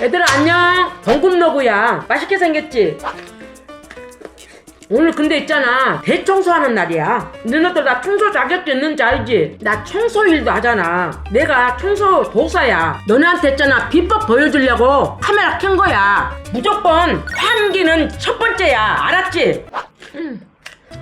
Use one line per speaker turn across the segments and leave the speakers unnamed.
얘들아 안녕. 동금너구야. 맛있게 생겼지? 오늘 근데 있잖아. 대청소하는 날이야. 너네들 나 청소 자격증 있는지 알지? 나 청소 일도 하잖아. 내가 청소 도사야. 너네한테 있잖아. 비법 보여주려고 카메라 켠 거야. 무조건 환기는 첫 번째야. 알았지? 음.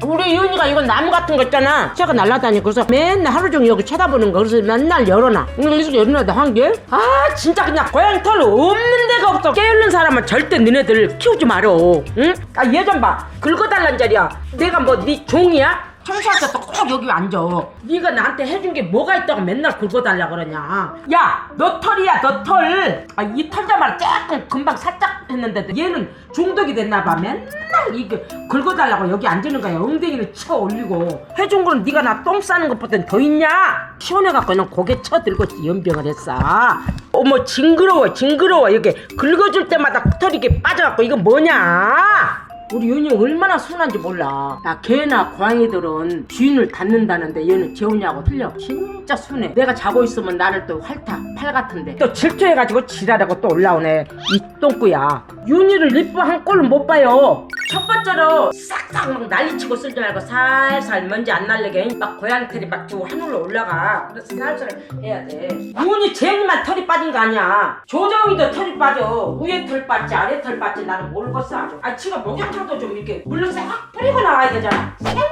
우리 이윤이가 이건 나무 같은 거 있잖아. 새가 날라다니고 그래서 맨날 하루 종일 여기 쳐다보는 거. 그래서 맨날 열어놔. 오늘 여기서 열어놔도 한개 아 진짜 그냥 고양이 털 없는 데가 없어. 깨어있는 사람은 절대 너네들 키우지 말어 응? 아얘좀 봐. 긁어달란 자리야. 내가 뭐 네 종이야? 청소할 때꼭 여기 앉아. 네가 나한테 해준 게 뭐가 있다고 맨날 긁어달라 그러냐? 야 너 털이야 너 털 아 이 털 잡아라 조금 금방 살짝 했는데 얘는 중독이 됐나 봐. 맨날 이게 긁어달라고 여기 앉는 거야. 엉덩이를 쳐 올리고. 해준 거는 네가 나 똥 싸는 것보단 더 있냐? 시원해갖고 그냥 고개 쳐들고 연병을 했어. 어머 징그러워 징그러워. 이렇게 긁어줄 때마다 털이 이렇게 빠져갖고 이거 뭐냐 우리 윤이 얼마나 순한지 몰라. 야, 개나 고양이들은 주인을 닫는다는데 얘는 재훈이하고 틀려. 진짜 순해. 내가 자고 있으면 나를 또 활타, 팔 같은데. 또 질투해가지고 지랄하고 또 올라오네. 이 똥꾸야. 윤이를 이뻐 한 꼴은 못 봐요. 첫 번째로 싹싹 막 난리치고 쓸지 말고 살살 먼지 안 날리게 막 고양이 털이 막 지고 하늘로 올라가. 그래서 살살 해야 돼. 윤이 재훈이만 털이 빠진 거 아니야. 조정이도 털이 빠져. 위에 털 빠지 아래 털 빠지 나는 모르겠어 아주. 아 지가 목욕탕도 좀 이렇게 물로 싹 뿌리고 나와야 되잖아. 생전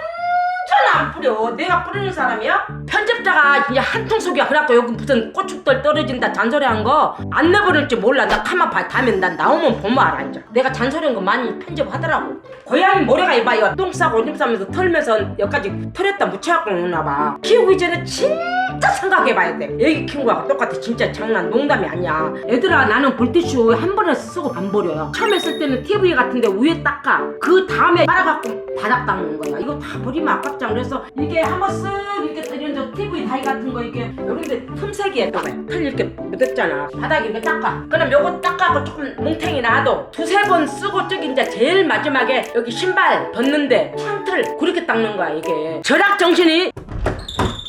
안 뿌려. 내가 뿌리는 사람이야? 편집자 가 이제 한통 속이야. 그래갖고 여기 무슨 고춧돌 떨어진다 잔소리한 거 안 내버릴지 몰라. 나 가만 봐. 다음엔 난 나오면 보면 알아 이제. 내가 잔소리한 거 많이 편집하더라고. 고양이 모래가 이봐요. 똥 싸고 오줌 싸면서 털면서 여기까지 털에다 묻혀갖고 오나 봐. 키우기 전에 진짜 생각해봐야 돼. 애기 키운 거하고 똑같아. 진짜 장난 농담이 아니야. 얘들아 나는 볼티슈 한 번에 쓰고 안 버려요. 처음에 쓸 때는 TV 같은데 위에 닦아. 그 다음에 빨아갖고 바닥 닦는 거야. 이거 다 버리면 아깝잖아. 그래서 이게 한번 쓱 이렇게 때리는데 TV 다이 같은 거 이게 여기데 틈새기에 또털 이렇게 묻었잖아. 바닥에 이렇게 닦아. 그럼 요거 닦아고 조금 뭉탱이 놔도 두세 번 쓰고 저기 이제 제일 마지막에 여기 신발 벗는데 창틀 그렇게 닦는 거야 이게. 절약 정신이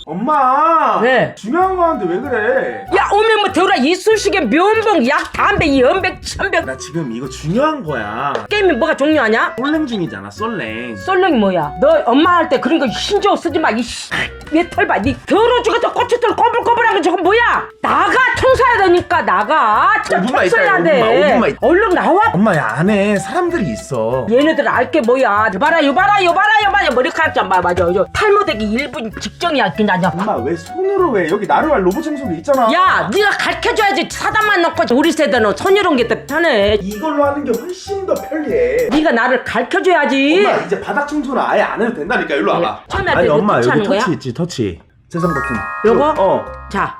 엄마
네.
중요한 거 하는데 왜 그래
야 오면 뭐 들어라 이쑤시개 면봉 약 담배 연백 천백
나 지금 이거 중요한 거야
게임이 뭐가 중요하냐?
솔랭 중이잖아 솔랭
썰렁이 뭐야? 너 엄마 할 때 그런 거 신조 쓰지 마. 이씨. 얘털 봐. 니 더러 죽어서 고추털 꼬불꼬불한 거 저거 뭐야? 나가 청소해야 되니까 나가. 진짜
5분만 있다,
청소해야
5분만,
돼.
5분만 있다.
얼른 나와.
엄마 야 안에 사람들이 있어
얘네들 알게 뭐야? 요봐라 요 봐라 요 봐라 요 봐라 머리카락 좀 봐. 맞아. 저 탈모되기 1분 직전이야 그냥.
엄마 왜 손으로 왜 여기 나루알 로봇 청소기 있잖아
야, 네가 가르쳐줘야지. 사단만 넣고 우리 세대는 손이런 게더 편해.
이걸로 하는 게 훨씬 더 편리해
네가 나를 가르쳐줘야지.
엄마 이제 바닥 청소는 아예 안 해도 된다니까 일로 와봐
네. 처음에 할
아니 엄마 여기
터치 거야?
있지 터치 세상 버튼
요거?
어
자.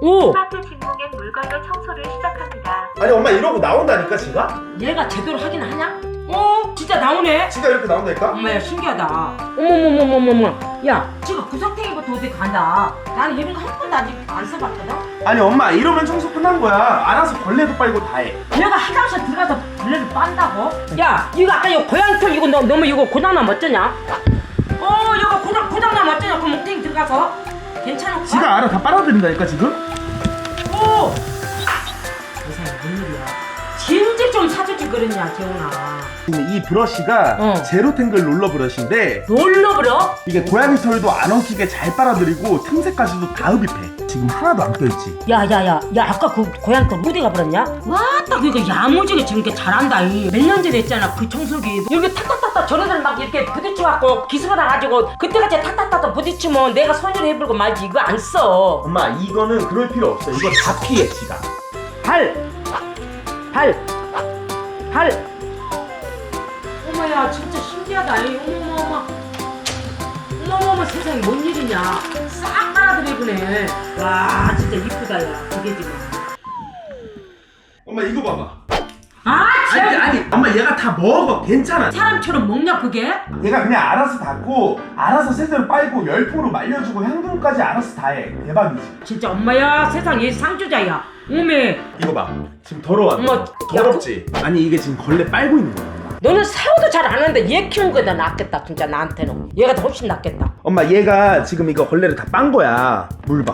오.
스마트 직목의 물건로 청소를 시작합니다.
아니 엄마 이러고 나온다니까 지가?
얘가 제대로 하긴 하냐? 어, 진짜 나오네.
지가 이렇게 나온다니까?
엄마 야 신기하다. 어머머머머머머. 야, 지금 구석탱이부터 어디 간다. 나는 거한 번도 아직 안 써봤거든.
아니 엄마 이러면 청소 끝난 거야 알아서 벌레도 빨고 다해
내가 화장실 들어가서 벌레를 빤다고? 야, 이거 아까 이거 고양이털 이거 너, 너무 이거 고장나면 어쩌냐? 어, 이거 고장 고장나면 어쩌냐? 그 몽탱이 들어가서 괜찮을까?
지가 알아 다 빨아들인다니까 지금?
오. 좀 사주지 그랬냐, 재훈아.
이 브러쉬가
어.
제로 탱글 롤러 브러쉬인데
놀러 그러?
이게 고양이 털도 안 엉키게 잘 빨아들이고 틈새까지도 다 흡입해 지금 하나도 안 껴있지
야야야 야 아까 그 고양이털 어디 가버렸냐? 와딱 이거 야무지게 지금 이렇게 잘한다 몇년 전에 했잖아 그 청소기 여기 탁탁탁탁 저래들 막 이렇게 부딪혀갖고 기스가 나가지고 그때같이 탁탁탁탁 부딪히면 내가 손으로 해불고 말지 이거 안 써.
엄마 이거는 그럴 필요 없어 이거 다 피해 지가
발! 발! 발! 어머야 진짜 신기하다. 이 어머머머. 어머머머 세상에 뭔 일이냐. 싹 빨아들이구네 와 진짜 이쁘다 야. 그게 지금.
엄마 이거 봐봐.
아
아니
진짜
아니 엄마 얘가 다 먹어. 괜찮아.
사람처럼 먹냐 그게?
얘가 그냥 알아서 닦고 알아서 새들 빨고 열포로 말려주고 향균까지 알아서 다 해. 대박이지.
진짜 엄마야 세상 얘 상주자야 어메
이거 봐. 지금 더러워.
어머,
더럽지? 아니 이게 지금 걸레 빨고 있는 거야 엄마.
너는 샤워도 잘 안 하는데 얘 키운 거다 낫겠다 진짜 나한테는. 얘가 더 훨씬 낫겠다.
엄마 얘가 지금 이거 걸레를 다 빤 거야. 물 봐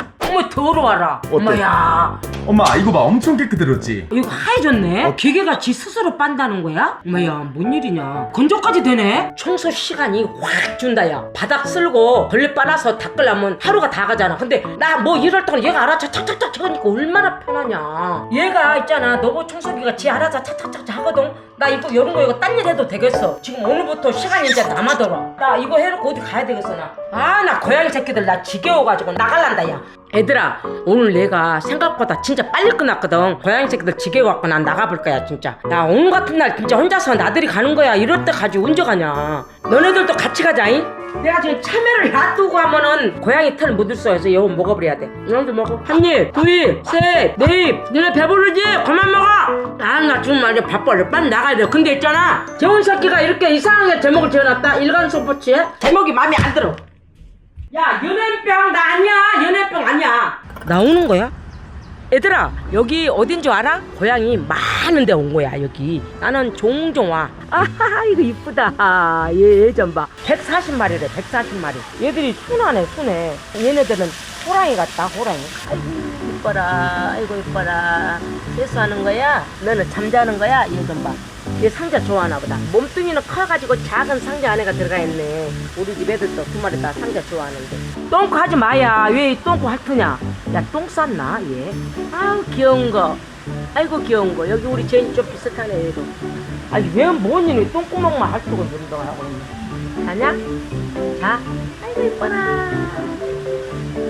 더러워라. 엄마야.
엄마 이거 봐. 엄청 깨끗해졌지?
이거 하얘졌네?
어.
기계가 지 스스로 빤다는 거야? 엄마야 뭔 일이냐? 건조까지 되네? 청소 시간이 확 준다 야. 바닥 쓸고 걸레 빨아서 닦으려면 하루가 다 가잖아. 근데 나 뭐 이럴 동안 얘가 알아서 착착착 하니까 얼마나 편하냐. 얘가 있잖아. 너보 청소기가 지 알아서 착착착 하거든. 나 이거 이런 거 이거 딴 일 해도 되겠어. 지금 오늘부터 시간이 이제 남아더라. 나 이거 해놓고 어디 가야 되겠어 나아 나 고양이 새끼들 나 지겨워가지고 나갈란다 야 얘들아 오늘 내가 생각보다 진짜 빨리 끝났거든. 고양이 새끼들 지겨워갖고 난 나가볼 거야 진짜. 나 오늘 같은 날 진짜 혼자서 나들이 가는 거야. 이럴 때 가지고 언제 가냐. 너네들도 같이 가자잉? 내가 지금 참외를 놔두고 하면은 고양이 털 묻을 수 있어. 이거 먹어버려야 돼. 너희도 먹어. 한입 두입셋네입. 너네 배부르지? 그만 먹어. 아나 지금 말이야. 바빠요 빨리 나가야 돼. 근데 있잖아. 재훈 새끼가 이렇게 이상하게 제목을 지어놨다. 일간 소포츠에? 제목이 마음에 안 들어 야 연예병 나 아니야. 연예병 아니야. 나오는 거야? 얘들아 여기 어딘 줄 알아? 고양이 많은 데 온 거야 여기. 나는 종종 와 아하 이거 이쁘다. 얘좀봐. 140마리래 140마리. 얘들이 순하네 순해. 얘네들은 호랑이 같다 호랑이. 아이고 이뻐라 아이고 이뻐라. 세수하는 거야? 너는 잠자는 거야? 얘 좀봐 얘 상자 좋아하나 보다. 몸뚱이는 커가지고 작은 상자 안에가 들어가 있네. 우리 집 애들도 두 마리 다 상자 좋아하는데. 똥꼬 하지 마야. 왜이 똥꼬 핥으냐? 야, 똥 쌌나, 얘? 아우, 귀여운 거. 아이고, 귀여운 거. 여기 우리 제인 좀 비슷하네, 얘도. 아니, 왜, 뭔 일이 똥구멍만 핥고 그런다고 하고 있네. 자냐? 자. 아이고, 이뻐라.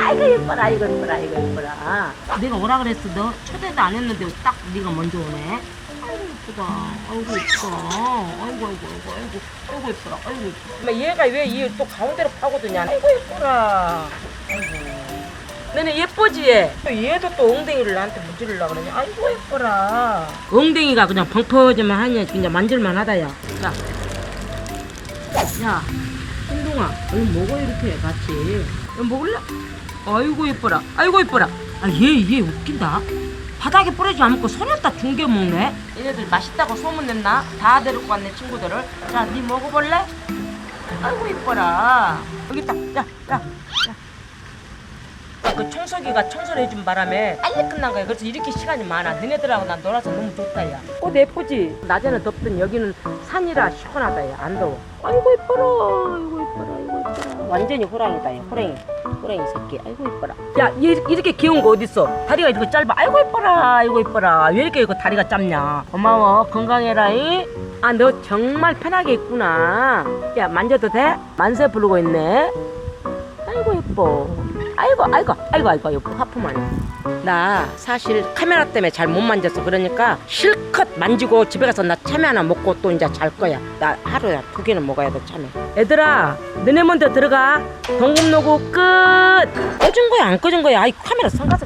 아이고, 이뻐라, 아이고, 이뻐라, 아이고, 이뻐라. 내가 오라 그랬어. 너 초대도 안 했는데 딱 네가 먼저 오네. 아이고 이쁘다. 아이고 이뻐. 아이고 아이고 아이고 아이고 아이고 이뻐라. 아이고 이뻐. 얘가 왜 이 또 가운데로 파고드냐? 아이고 이뻐라. 아이고. 너네 예쁘지? 얘? 얘도 또 엉덩이를 나한테 문지르려고 그러냐? 아이고 예뻐라. 엉덩이가 그냥 펑퍼지만 하냐? 그냥 만질만 하다 야. 자. 야. 신동아, 얼른 먹어 이렇게 같이. 너 먹을래? 아이고 예뻐라. 아이고 예뻐라. 아 얘 얘 웃긴다. 바닥에 뿌리지 않고 손에다 중겨 먹네. 얘네들 맛있다고 소문냈나? 다 데리고 왔네 친구들을. 자, 네 먹어볼래? 아이고 이뻐라. 여기 있다. 야, 야, 야. 그 청소기가 청소를 해준 바람에 빨리 끝난 거야. 그래서 이렇게 시간이 많아. 너네들하고 난 놀아서 너무 좋다, 야. 꽃 예쁘지? 낮에는 덥든 여기는 산이라 시원하다, 야. 안 더워. 아이고 이뻐라. 아이고 이뻐라. 아이고 이뻐라. 완전히 호랑이다, 야. 호랑이. 호랑이 새끼. 아이고 이뻐라. 야, 얘 이렇게 귀여운 거 어딨어? 다리가 이렇게 짧아. 아이고 이뻐라. 아이고 이뻐라. 왜 이렇게 이거 다리가 짧냐? 고마워. 건강해라 이. 아, 너 정말 편하게 있구나. 야, 만져도 돼? 만세 부르고 있네. 아이고 예뻐. 아이고 아이고 아이고 아이고 아이고 하품하네. 나 사실 카메라 때문에 잘 못 만졌어. 그러니까 실컷 만지고 집에 가서 나 참외 하나 먹고 또 이제 잘 거야. 나 하루에 두 개는 먹어야 돼 참외. 얘들아, 너네 먼저 들어가. 동금노구 끝. 꺼진 거야 안 꺼진 거야? 아이 카메라 성가서